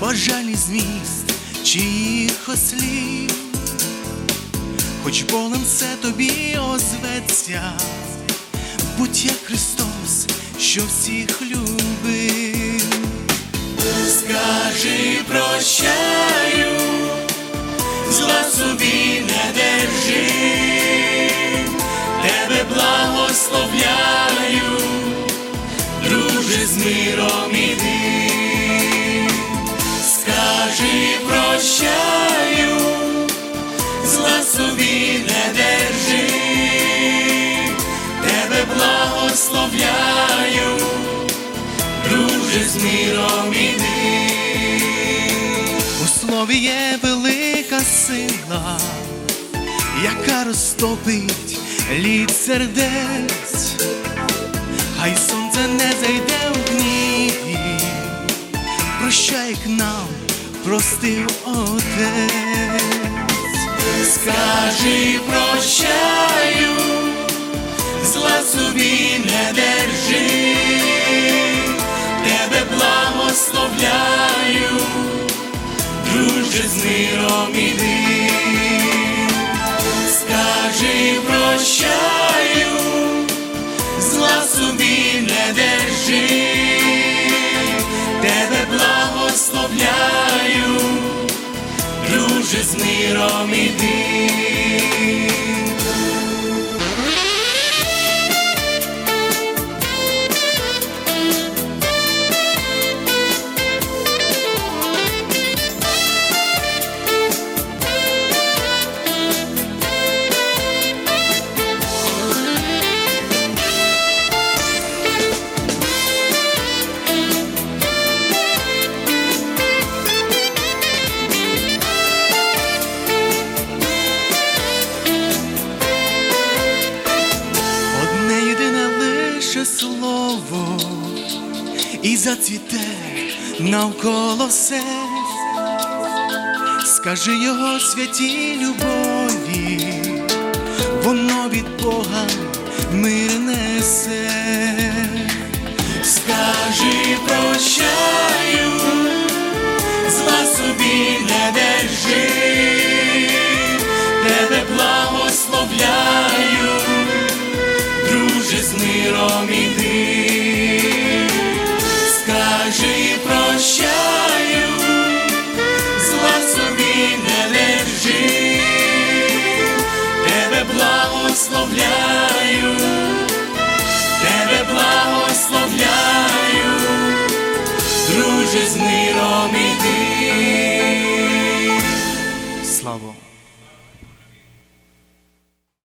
бажальний зміст чиїх слів, хоч болем це тобі озветься, будь як Христос, що всіх любив. Скажи прощаю, зла собі не держи, тебе благословляю, друже з миром іди, скажи прощаю, зла собі не держи, тебе благословляю, друже з миром іди. У слові є велика сила, яка розтопить лід сердець, простив отець, скажи прощаю, зла собі не держи, тебе благословляю, друже з миром іди, скажи прощаю, миром іди. І зацвіте навколо серць. Скажи його святій любові, воно від Бога мир несе. Скажи прощаю, зла собі не держи, тебе благословляю друже з миром іди,